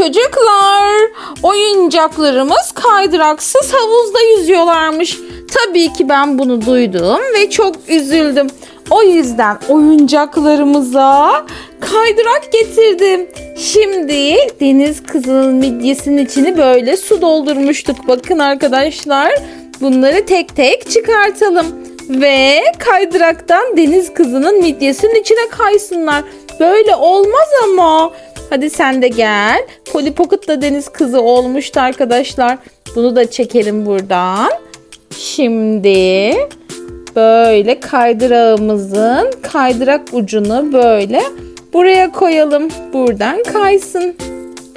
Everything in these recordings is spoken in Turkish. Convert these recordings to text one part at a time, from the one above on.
Çocuklar, oyuncaklarımız kaydıraksız havuzda yüzüyorlarmış. Tabii ki ben bunu duydum ve çok üzüldüm. O yüzden oyuncaklarımıza kaydırak getirdim. Şimdi deniz kızının midyesinin içini böyle su doldurmuştuk. Bakın arkadaşlar, bunları tek tek çıkartalım. Ve kaydıraktan deniz kızının midyesinin içine kaysınlar. Böyle olmaz ama. Hadi sen de gel. Polly Pocket da deniz kızı olmuştu arkadaşlar. Bunu da çekelim buradan. Şimdi böyle kaydırağımızın kaydırak ucunu böyle buraya koyalım. Buradan kaysın.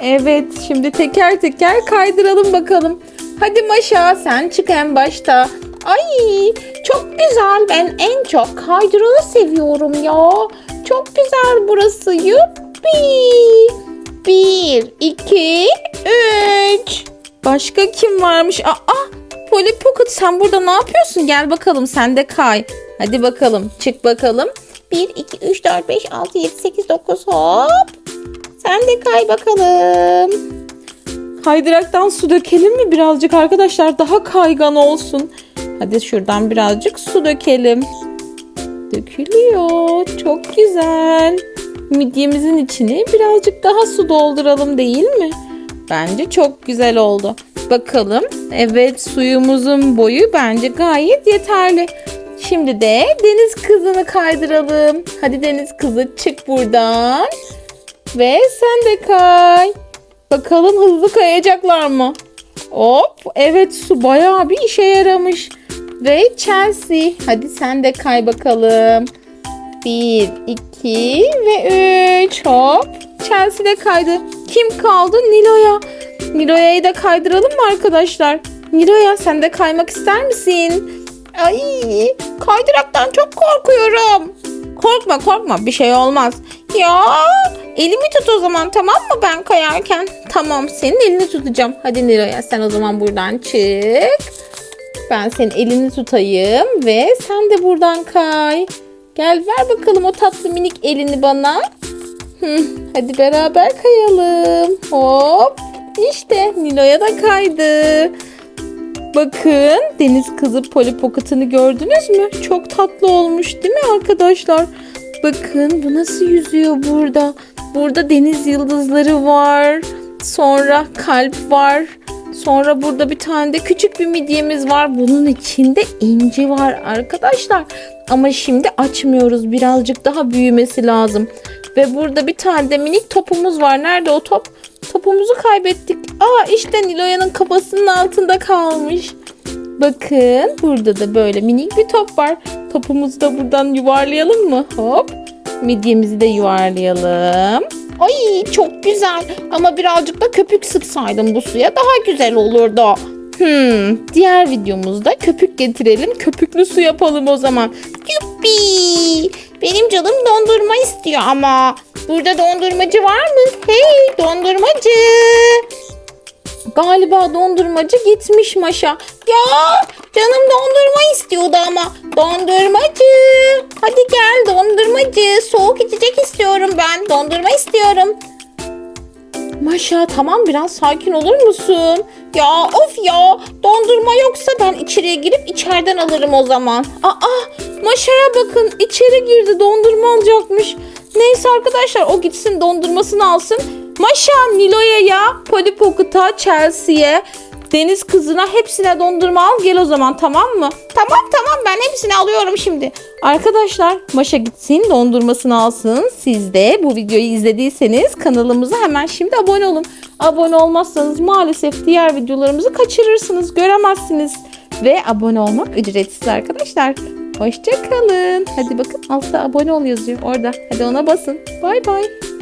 Evet şimdi teker teker kaydıralım bakalım. Hadi Maşa sen çık en başta. Ay çok güzel ben en çok kaydırağı seviyorum ya. Çok güzel burası yuppi. Bir, iki, üç. Başka kim varmış? Aa, Polly Pocket sen burada ne yapıyorsun? Gel bakalım sen de kay. Hadi bakalım çık bakalım. 1, 2, 3, 4, 5, 6, 7, 8, 9 hop. Sen de kay bakalım. Kaydıraktan su dökelim mi birazcık arkadaşlar? Daha kaygan olsun. Hadi şuradan birazcık su dökelim. Dökülüyor. Çok güzel. Midyemizin içine birazcık daha su dolduralım değil mi? Bence çok güzel oldu. Bakalım. Evet suyumuzun boyu bence gayet yeterli. Şimdi de deniz kızını kaydıralım. Hadi deniz kızı çık buradan. Ve sen de kay. Bakalım hızlı kayacaklar mı? Hop. Evet su bayağı bir işe yaramış. Ve Chelsea. Hadi sen de kay bakalım. Bir, iki ve üç. Hop. Chelsea de kaydı. Kim kaldı? Nilo'ya. Nilo'ya'yı da kaydıralım mı arkadaşlar? Nilo'ya sen de kaymak ister misin? Ay kaydıraktan çok korkuyorum. Korkma korkma bir şey olmaz. Ya elimi tut o zaman tamam mı ben kayarken? Tamam senin elini tutacağım. Hadi Nilo'ya sen o zaman buradan çık. Ben senin elini tutayım ve sen de buradan kay. Gel ver bakalım o tatlı minik elini bana. Hadi beraber kayalım. Hop. İşte Nilo'ya da kaydı. Bakın deniz kızı Polly Pocket'ını gördünüz mü? Çok tatlı olmuş değil mi arkadaşlar? Bakın bu nasıl yüzüyor burada. Burada deniz yıldızları var. Sonra kalp var. Sonra burada bir tane de küçük bir midyemiz var. Bunun içinde inci var arkadaşlar. Ama şimdi açmıyoruz. Birazcık daha büyümesi lazım. Ve burada bir tane de minik topumuz var. Nerede o top? Topumuzu kaybettik. Aa işte Niloya'nın kafasının altında kalmış. Bakın burada da böyle minik bir top var. Topumuzu da buradan yuvarlayalım mı? Hop. Midyemizi de yuvarlayalım. Ay çok güzel ama birazcık da köpük sıksaydım bu suya daha güzel olurdu. Hmm, diğer videomuzda köpük getirelim. Köpüklü su yapalım o zaman. Yuppi! Benim canım dondurma istiyor ama. Burada dondurmacı var mı? Hey dondurmacı! Galiba dondurmacı gitmiş Maşa. Ya canım dondurma istiyordu ama. Dondurmacı. Hadi. Soğuk içecek istiyorum ben. Dondurma istiyorum. Maşa tamam biraz sakin olur musun? Ya of ya dondurma yoksa ben içeriye girip içeriden alırım o zaman. Aa Maşa'ya bakın içeri girdi dondurma alacakmış. Neyse arkadaşlar o gitsin dondurmasını alsın. Maşa Nilo'ya, Polly Pocket'a, Chelsea'ye, Deniz kızına hepsine dondurma al gel o zaman tamam mı? Tamam tamam ben hepsini alıyorum şimdi. Arkadaşlar Maşa gitsin dondurmasını alsın. Siz de bu videoyu izlediyseniz kanalımıza hemen şimdi abone olun. Abone olmazsanız maalesef diğer videolarımızı kaçırırsınız, göremezsiniz. Ve abone olmak ücretsiz arkadaşlar. Hoşçakalın. Hadi bakın altta abone ol yazıyor orada. Hadi ona basın. Bay bay.